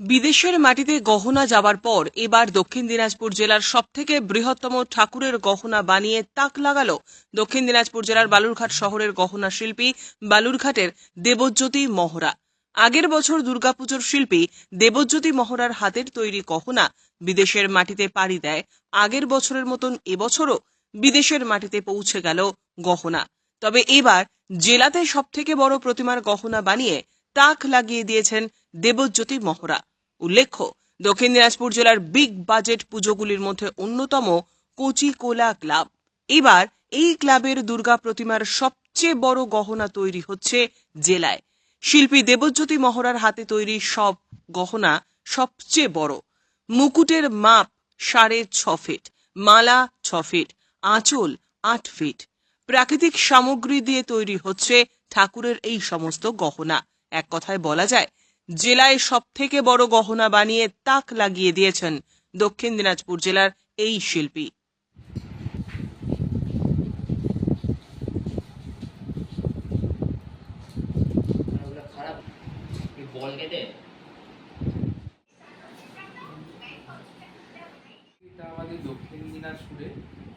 বিদেশের মাটিতে গহনা যাবার পর এবার দক্ষিণ দিনাজপুর জেলার সবথেকে বৃহত্তম ঠাকুরের গহনা বানিয়ে তাক লাগালো দক্ষিণ দিনাজপুর জেলার বালুরঘাট শহরের গহনা শিল্পী বালুরঘাটের দেবজ্যোতি মহড়া। আগের বছর দুর্গাপুজোর শিল্পী দেবজ্যোতি মহড়ার হাতের তৈরি গহনা বিদেশের মাটিতে পাড়ি দেয়। আগের বছরের মতন এবছরও বিদেশের মাটিতে পৌঁছে গেল গহনা। তবে এবার জেলাতে সবথেকে বড় প্রতিমার গহনা বানিয়ে তাক লাগিয়ে দিয়েছেন দেবজ্যোতি মহড়া। উল্লেখ্য, দক্ষিণ দিনাজপুর জেলার বিগ বাজেট পুজোগুলির মধ্যে অন্যতম কচি কোলা ক্লাব। এবার এই ক্লাবের দুর্গা প্রতিমার সবচেয়ে বড় গহনা তৈরি হচ্ছে জেলায়। শিল্পী দেবজ্যোতি মহড়ার হাতে তৈরি সব গহনা সবচেয়ে বড়। মুকুটের মাপ সাড়ে ছ ফিট, মালা ছ ফিট, আঁচল আট ফিট। প্রাকৃতিক সামগ্রী দিয়ে তৈরি হচ্ছে ঠাকুরের এই সমস্ত গহনা। এক কথায় বলা যায় জেলায় সব থেকে বড় গহনা বানিয়ে তাক লাগিয়ে দিয়েছেন দক্ষিণ দিনাজপুর জেলার এই শিল্পী। আমাদের দক্ষিণ দিনাজপুরে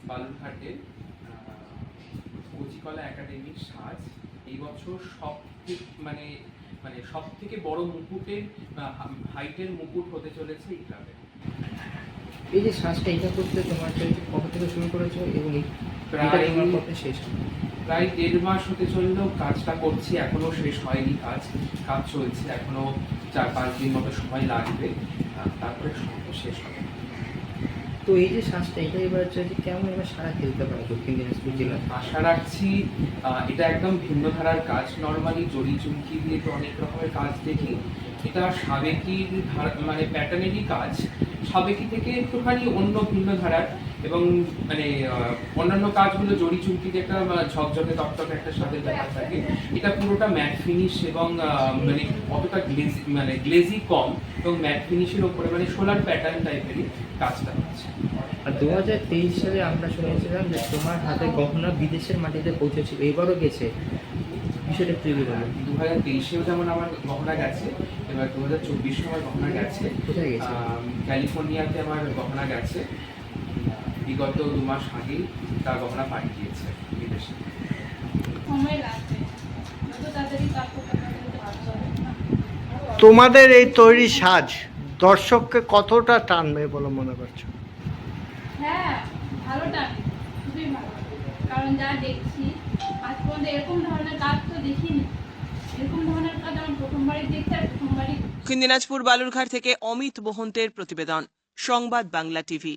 বালুরঘাটের কচিকলা একাডেমির সাজ এই বছর সব মানে মানে সব থেকে বড় মুকুটের হাইটের মুকুট হতে চলেছে এই ক্লাবে এই যে শ্বাসটা এটা করতে তোমার কত থেকে শুরু করেছ এবং প্রায় কত শেষ? প্রায় দেড় মাস হতে চললেও কাজটা করছি এখনও শেষ হয়নি কাজ কাজ চলছে এখনও চার পাঁচ দিন মতো সময় লাগবে তারপরে শেষ হবে তো এই যে শ্বাসটা, এটা এবার হচ্ছে যে কেমন এবার সারা খেলতে পারে দক্ষিণ দিনাজপুর জেলায় আশা রাখছি এটা একদম ভিন্ন ধারার কাজ। নর্মালি জড়ি চুমকি দিয়ে তো অনেক রকমের কাজ দেখি। এটা সাবেকির ধারা- মানে প্যাটার্নেরই কাজ। সাবেকি থেকে একটুখানি অন্য ভিন্ন ধারার এবং মানে অন্যান্য কাজগুলো জড়ি চুমকিতে একটা ঝকঝকে তকতকে একটা স্বাদের ব্যাপার থাকে। এটা পুরোটা ম্যাট ফিনিশ এবং মানে অতটা গ্লেজি মানে গ্লেজি কম এবং ম্যাট ফিনিশের ওপরে মানে সোলার প্যাটার্ন টাইপেরই কাজটা হচ্ছে। আর দু হাজার তেইশ সালে আমরা শুনেছিলাম যে তোমার হাতে গহনা বিদেশের মাটিতে পৌঁছেছিল, এবারও গেছে। বিষয়টা একটু বলো দু হাজার তেইশেও যেমন আমার গহনা গেছে এবার দু হাজার চব্বিশে আমার গহনা গেছে। কোথায় গেছে? ক্যালিফোর্নিয়াতে আমার গহনা গেছে। বিগত দু মাস আগেই তার গহনা পাঠিয়ে দিয়েছে বিদেশে। তোমাদের এই তৈরি সাজ দর্শককে কতটা টানবে বলে মনে করছ? হ্যাঁ ভালো টানে খুবই ভালো। কারণ যা দেখছি আজ পর্যন্ত এরকম ধরনের কাজ তো দেখিনি। এরকম ধরনের কাজ আমি প্রথমবারই দেখছি আর প্রথমবারই দক্ষিণ দিনাজপুর বালুরঘাট থেকে অমিত মোহন্তের প্রতিবেদন, সংবাদ বাংলা টিভি।